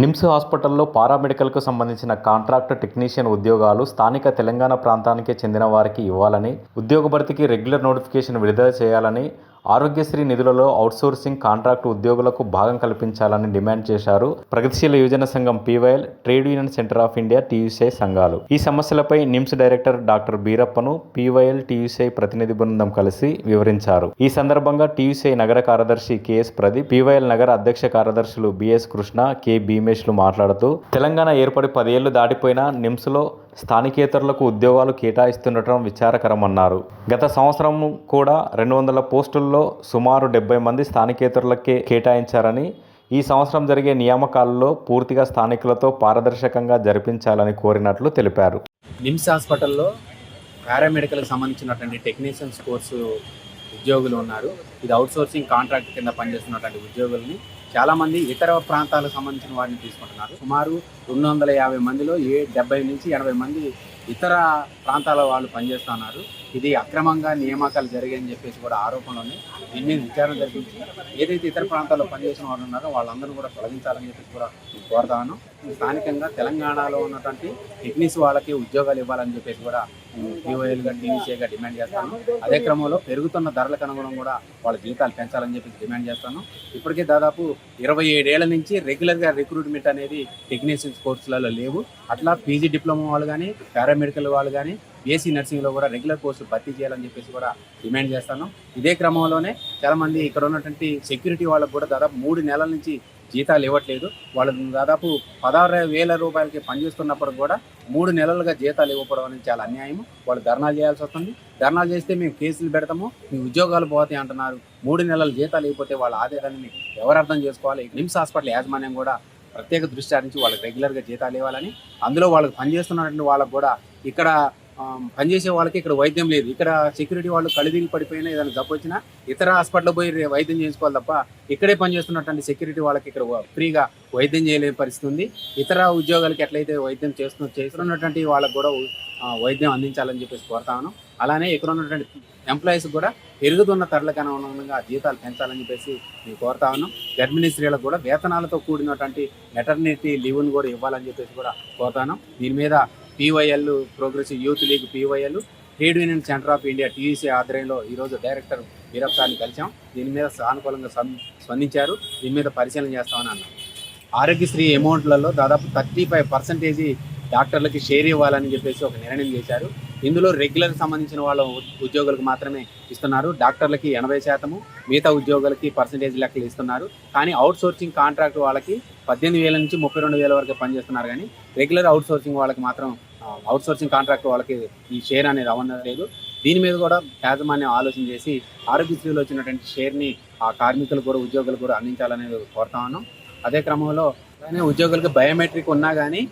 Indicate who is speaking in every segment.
Speaker 1: నిమ్స్ హాస్పిటల్లో పారామెడికల్కు సంబంధించిన contract technician ఉద్యోగాలు స్థానిక తెలంగాణ ప్రాంతానికే చెందిన వారికి ఇవ్వాలని ఉద్యోగ భర్తీకి రెగ్యులర్ నోటిఫికేషన్ విడుదల చేయాలని ఆరోగ్యశ్రీ నిధులలో అవుట్సోర్సింగ్ కాంట్రాక్టు ఉద్యోగులకు భాగం కల్పించాలని డిమాండ్ చేశారు ప్రగతిశీల యువజన సంఘం PYL trade union centre of India TUCI సంఘాలు. ఈ సమస్యలపై నిమ్స్ డైరెక్టర్ డాక్టర్ బీరప్పను పీవైఎల్ టీయూసీఐ ప్రతినిధి బృందం కలిసి వివరించారు. ఈ సందర్భంగా టీయూసీఐ నగర కార్యదర్శి కెఎస్ ప్రదీప్ పీవైఎల్ నగర అధ్యక్ష కార్యదర్శులు బిఎస్ కృష్ణ కె భీమేష్లు మాట్లాడుతూ తెలంగాణ ఏర్పడి పదేళ్ళు దాటిపోయినా నిమ్స్లో స్థానికేతరులకు ఉద్యోగాలు కేటాయిస్తుండటం విచారకరమన్నారు. గత సంవత్సరం కూడా రెండు వందల పోస్టుల్లో సుమారు డెబ్బై మంది స్థానికేతరులకే కేటాయించారని ఈ సంవత్సరం జరిగే నియామకాలలో పూర్తిగా స్థానికులతో పారదర్శకంగా జరిపించాలని కోరినట్లు తెలిపారు.
Speaker 2: నిమ్స్ హాస్పిటల్లో పారామెడికల్కి సంబంధించినటువంటి టెక్నీషియన్స్ కోర్సు ఉద్యోగులు ఉన్నారు. ఇది అవుట్సోర్సింగ్ కాంట్రాక్ట్ కింద పనిచేస్తున్నటువంటి ఉద్యోగుల్ని చాలామంది ఇతర ప్రాంతాలకు సంబంధించిన వారిని తీసుకుంటున్నారు. సుమారు రెండు వందల యాభై మందిలో ఏ డెబ్బై నుంచి ఎనభై మంది ఇతర ప్రాంతాల వాళ్ళు పనిచేస్తున్నారు ఇది అక్రమంగా నియామకాలు జరిగాయని చెప్పేసి కూడా ఆరోపణలు ఉన్నాయి. దీని మీద విచారణ జరిపించి ఏదైతే ఇతర ప్రాంతాల్లో పనిచేసిన వాళ్ళు ఉన్నారో వాళ్ళందరూ కూడా తొలగించాలని చెప్పేసి కూడా కోరుతాను. స్థానికంగా తెలంగాణలో ఉన్నటువంటి టెక్నీస్ వాళ్ళకి ఉద్యోగాలు ఇవ్వాలని చెప్పేసి కూడా టీఓఎల్గా టీవీసీగా డిమాండ్ చేస్తాను. అదే క్రమంలో పెరుగుతున్న ధరలకు అనుగుణం కూడా వాళ్ళ జీతాలు పెంచాలని చెప్పేసి డిమాండ్ చేస్తాను. ఇప్పటికే దాదాపు ఇరవై ఏడేళ్ళ నుంచి రెగ్యులర్గా రిక్రూట్మెంట్ అనేది టెక్నీషియన్స్ కోర్సులలో లేవు. అట్లా పీజీ డిప్లొమా వాళ్ళు కానీ పారామెడికల్ వాళ్ళు కానీ బీఎస్సీ నర్సింగ్లో కూడా రెగ్యులర్ కోర్సు భర్తీ చేయాలని చెప్పేసి కూడా డిమాండ్ చేస్తాను. ఇదే క్రమంలోనే చాలామంది ఇక్కడ ఉన్నటువంటి సెక్యూరిటీ వాళ్ళకు కూడా దాదాపు మూడు నెలల నుంచి జీతాలు ఇవ్వట్లేదు. వాళ్ళు దాదాపు పదహారు వేల రూపాయలకి పనిచేస్తున్నప్పుడు కూడా మూడు నెలలుగా జీతాలు ఇవ్వకపోవడం అనేది చాలా అన్యాయం. వాళ్ళు ధర్నాలు చేయాల్సి వస్తుంది. ధర్నాలు చేస్తే మేము కేసులు పెడతాము మీ ఉద్యోగాలు పోతాయి అంటున్నారు. మూడు నెలలు జీతాలు ఇవ్వకపోతే వాళ్ళ ఆదాయాన్ని ఎవరు అర్థం చేసుకోవాలి? నిమ్స్ హాస్పిటల్ యాజమాన్యం కూడా ప్రత్యేక దృష్టి సారించి వాళ్ళకి రెగ్యులర్గా జీతాలు ఇవ్వాలని అందులో వాళ్ళకి పనిచేస్తున్నటువంటి వాళ్ళకు కూడా ఇక్కడ పనిచేసే వాళ్ళకి ఇక్కడ వైద్యం లేదు. ఇక్కడ సెక్యూరిటీ వాళ్ళు కళ్ళు పడిపోయినా ఏదైనా జబ్బు వచ్చినా ఇతర హాస్పిటల్ పోయి వైద్యం చేయించుకోవాలి తప్ప ఇక్కడే పనిచేస్తున్నటువంటి సెక్యూరిటీ వాళ్ళకి ఇక్కడ ఫ్రీగా వైద్యం చేయలేని పరిస్థితి ఉంది. ఇతర ఉద్యోగాలకి ఎట్లయితే వైద్యం చేస్తున్న చేస్తున్నటువంటి వాళ్ళకు కూడా వైద్యం అందించాలని చెప్పేసి కోరుతాను అలానే ఇక్కడ ఉన్నటువంటి ఎంప్లాయీస్ కూడా పెరుగుతున్న ధరలకు అనుగుణంగా జీతాలు పెంచాలని చెప్పేసి నేను కోరుతా ఉన్నాం. గర్భిణీ స్త్రీలకు కూడా వేతనాలతో కూడినటువంటి మెటర్నిటీ లీవ్ని కూడా ఇవ్వాలని చెప్పేసి కూడా కోరుతాను దీని మీద PYL progressive youth league PYL trade union centre of India TUC ఆధ్వర్యంలో ఈరోజు డైరెక్టర్ వీరప్ సార్ని కలిసాం దీని మీద సానుకూలంగా స్పందించారు. దీని మీద పరిశీలన చేస్తామని అన్నారు ఆరోగ్యశ్రీ అమౌంట్లలో దాదాపు థర్టీ ఫైవ్ పర్సెంటేజీ డాక్టర్లకి షేర్ ఇవ్వాలని చెప్పేసి ఒక నిర్ణయం చేశారు. ఇందులో రెగ్యులర్ సంబంధించిన వాళ్ళ ఉద్యోగులకు మాత్రమే ఇస్తున్నారు. డాక్టర్లకి ఎనభై శాతము మిగతా ఉద్యోగులకి పర్సంటేజ్ లెక్కలు ఇస్తున్నారు. కానీ అవుట్ సోర్సింగ్ కాంట్రాక్ట్ వాళ్ళకి పద్దెనిమిది వేల నుంచి ముప్పై రెండు వేల వరకు పనిచేస్తున్నారు కానీ రెగ్యులర్ అవుట్ సోర్సింగ్ వాళ్ళకి మాత్రం అవుట్ సోర్సింగ్ కాంట్రాక్ట్ వాళ్ళకి ఈ షేర్ అనేది అవ్వలేదు దీని మీద కూడా యాజమాన్యం ఆలోచన చేసి ఆరోగ్యశ్రీలో వచ్చినటువంటి షేర్ని ఆ కార్మికులు కూడా ఉద్యోగులు కూడా అందించాలనేది కోరుతా ఉన్నాం. అదే క్రమంలో కానీ ఉద్యోగులకు బయోమెట్రిక్ ఉన్నా కానీ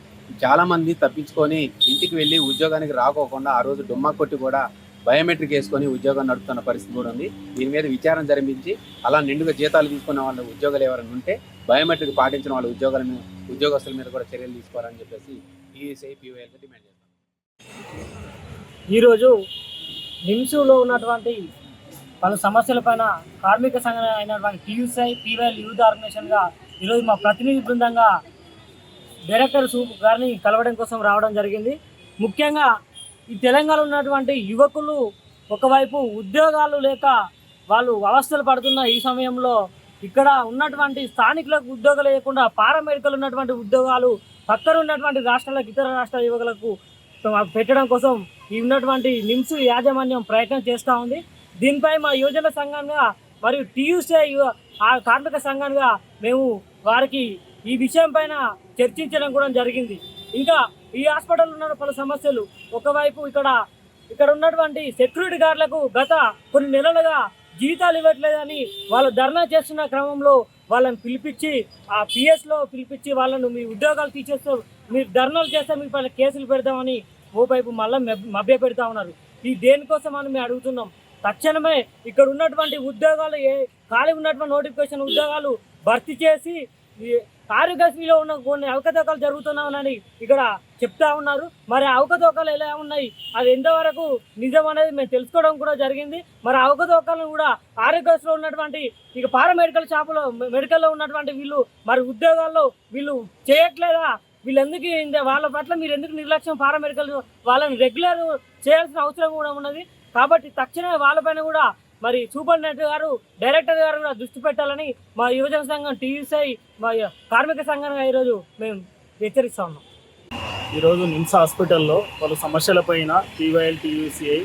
Speaker 2: చాలా మంది తప్పించుకొని ఇంటికి వెళ్ళి ఉద్యోగానికి రాకోకుండా ఆ రోజు డుమ్మా కొట్టి కూడా బయోమెట్రిక్ వేసుకొని ఉద్యోగం నడుపుతున్న పరిస్థితి కూడా ఉంది. దీని మీద విచారణ జరిపించి అలా నిండుగా జీతాలు తీసుకున్న వాళ్ళ ఉద్యోగాలు ఎవరైనా ఉంటే బయోమెట్రిక్ పాటించిన వాళ్ళ ఉద్యోగాల మీద ఉద్యోగస్తుల మీద కూడా చర్యలు తీసుకోవాలని చెప్పేసి ఈఎస్ఐ పీవైఎల్గా డిమాండ్ చేస్తాం
Speaker 3: ఈరోజు నిమ్సులో ఉన్నటువంటి పలు సమస్యలపైన కార్మిక సంఘం అయినటువంటి టీయూసై పీవైఎల్ యూత్ ఆర్గనైజేషన్గా ఈరోజు మా ప్రతినిధి బృందంగా డైరెక్టర్ సూప్ గారిని కలవడం కోసం రావడం జరిగింది. ముఖ్యంగా ఈ తెలంగాణలో ఉన్నటువంటి యువకులు ఒకవైపు ఉద్యోగాలు లేక వాళ్ళు అవస్థలు పడుతున్న ఈ సమయంలో ఇక్కడ ఉన్నటువంటి స్థానికులకు ఉద్యోగాలు లేకుండా పారామెడికల్ ఉన్నటువంటి ఉద్యోగాలు పక్కన ఉన్నటువంటి రాష్ట్రాలకు ఇతర రాష్ట్ర యువకులకు పెట్టడం కోసం ఈ ఉన్నటువంటి నిమ్స్ యాజమాన్యం ప్రయత్నం చేస్తూ ఉంది. దీనిపై మా యువజన సంఘంగా మరియు టీయూసీ ఆ కార్మిక సంఘంగా మేము వారికి ఈ విషయం పైన చర్చించడం కూడా జరిగింది. ఇంకా ఈ హాస్పిటల్ ఉన్న పలు సమస్యలు ఒకవైపు ఇక్కడ ఇక్కడ ఉన్నటువంటి సెక్యూరిటీ గార్డులకు గత కొన్ని నెలలుగా జీతాలు ఇవ్వట్లేదని వాళ్ళు ధర్నా చేస్తున్న క్రమంలో వాళ్ళని పిలిపించి ఆ పిఎస్లో పిలిపించి వాళ్ళను మీ ఉద్యోగాలు తీసేస్తూ మీరు ధర్నాలు చేస్తే మీ పైన కేసులు పెడతామని ఓవైపు మళ్ళీ మభ్య పెడతా ఉన్నారు. ఈ దేనికోసం అని మేము అడుగుతున్నాం. తక్షణమే ఇక్కడ ఉన్నటువంటి ఉద్యోగాలు ఏ ఖాళీ ఉన్నటువంటి నోటిఫికేషన్ ఉద్యోగాలు భర్తీ చేసి ఈ ఆరోగ్యశ్రీలో ఉన్న కొన్ని అవకతవకలు జరుగుతున్నామని ఇక్కడ చెప్తా ఉన్నారు. మరి అవకతవకలు ఎలా ఉన్నాయి? అది ఎంతవరకు నిజం అనేది మేము తెలుసుకోవడం కూడా జరిగింది. మరి అవకతవకలను కూడా ఆరోగ్యశ్రీలో ఉన్నటువంటి ఇక పారామెడికల్ షాపులో మెడికల్లో ఉన్నటువంటి వీళ్ళు మరి ఉద్యోగాల్లో వీళ్ళు చేయట్లేదా? వీళ్ళెందుకు వాళ్ళ పట్ల మీరు ఎందుకు నిర్లక్ష్యం పారామెడికల్ వాళ్ళని రెగ్యులర్ చేయాల్సిన అవసరం కూడా ఉన్నది. కాబట్టి తక్షణమే వాళ్ళపైన కూడా మరి సూపరింటెండెంట్ గారు డైరెక్టర్ గారు కూడా దృష్టి పెట్టాలని మా యువజన సంఘం టీయూసీ మా కార్మిక సంఘంగా ఈరోజు మేము హెచ్చరిస్తా ఉన్నాం.
Speaker 4: ఈరోజు నిమ్స్ హాస్పిటల్లో పలు సమస్యలపైన టీవైఎల్ టీయూసీఐ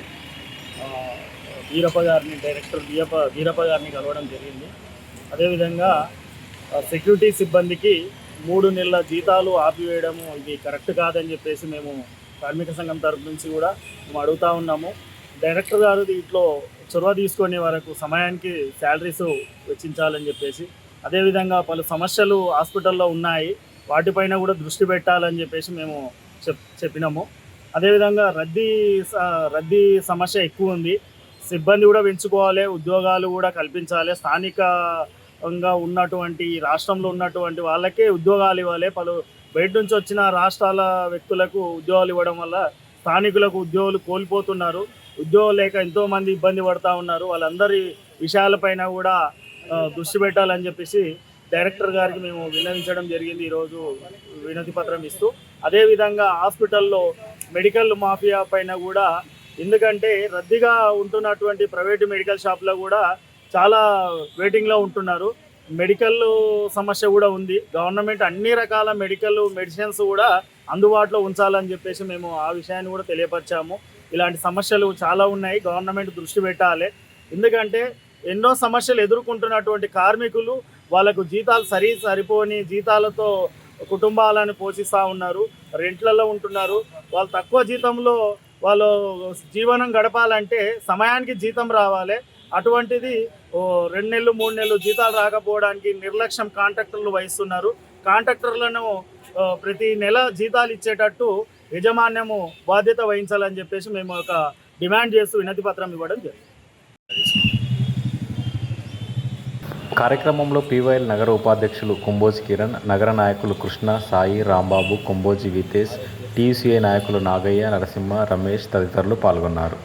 Speaker 4: వీరప్ప గారిని డైరెక్టర్ వీరప్ప వీరప్ప గారిని కలవడం జరిగింది. అదేవిధంగా సెక్యూరిటీ సిబ్బందికి మూడు నెలల జీతాలు ఆపివేయడము ఇది కరెక్ట్ కాదని చెప్పేసి మేము కార్మిక సంఘం తరపు నుంచి కూడా మేము అడుగుతా ఉన్నాము. డైరెక్టర్ గారు దీంట్లో చొరవ తీసుకునే వరకు సమయానికి శాలరీస్ వెచ్చించాలని చెప్పేసి అదేవిధంగా పలు సమస్యలు హాస్పిటల్లో ఉన్నాయి వాటిపైన కూడా దృష్టి పెట్టాలని చెప్పేసి మేము చెప్ చెప్పినాము. అదేవిధంగా రద్దీ స- రద్దీ సమస్య ఎక్కువ ఉంది. సిబ్బంది కూడా పెంచుకోవాలి ఉద్యోగాలు కూడా కల్పించాలి. స్థానికంగా ఉన్నటువంటి రాష్ట్రంలో ఉన్నటువంటి వాళ్ళకే ఉద్యోగాలు ఇవ్వాలి. పలు బయట నుంచి వచ్చిన రాష్ట్రాల వ్యక్తులకు ఉద్యోగాలు ఇవ్వడం వల్ల స్థానికులకు ఉద్యోగులు కోల్పోతున్నారు. ఉద్యోగం లేక ఎంతోమంది ఇబ్బంది పడతా ఉన్నారు. వాళ్ళందరి విషయాలపైన కూడా దృష్టి పెట్టాలని చెప్పేసి డైరెక్టర్ గారికి మేము విన్నవించడం జరిగింది ఈరోజు వినతి పత్రం ఇస్తూ. అదేవిధంగా హాస్పిటల్లో మెడికల్ మాఫియా పైన కూడా ఎందుకంటే రద్దీగా ఉంటున్నటువంటి ప్రైవేటు మెడికల్ షాప్లో కూడా చాలా వెయిటింగ్లో ఉంటున్నారు. మెడికల్ సమస్య కూడా ఉంది. గవర్నమెంట్ అన్ని రకాల మెడికల్ మెడిసిన్స్ కూడా అందుబాటులో ఉంచాలని చెప్పేసి మేము ఆ విషయాన్ని కూడా తెలియపరిచాము. ఇలాంటి సమస్యలు చాలా ఉన్నాయి. గవర్నమెంట్ దృష్టి పెట్టాలి. ఎందుకంటే ఎన్నో సమస్యలు ఎదుర్కొంటున్నటువంటి కార్మికులు వాళ్ళకు జీతాలు సరి సరిపోని జీతాలతో కుటుంబాలను పోషిస్తూ ఉన్నారు. రెంట్లలో ఉంటున్నారు. వాళ్ళు తక్కువ జీతంలో వాళ్ళు జీవనం గడపాలంటే సమయానికి జీతం రావాలి. అటువంటిది ఓ రెండు నెలలు మూడు నెలలు జీతాలు రాకపోవడానికి నిర్లక్ష్యం కాంట్రాక్టర్లు వహిస్తున్నారు. కాంట్రాక్టర్లను ప్రతి నెల జీతాలు ఇచ్చేటట్టు యజమాన్యము బాధ్యత వహించాలని చెప్పేసి మేము ఒక డిమాండ్ చేస్తూ వినతి పత్రం ఇవ్వడం జరిగింది.
Speaker 1: కార్యక్రమంలో పీవైఎల్ నగర ఉపాధ్యక్షులు కుంబోజి కిరణ్ నగర నాయకులు కృష్ణ సాయి రాంబాబు కుంబోజి వితేష్ టీసీఐ నాయకులు నాగయ్య నరసింహ రమేష్ తదితరులు పాల్గొన్నారు.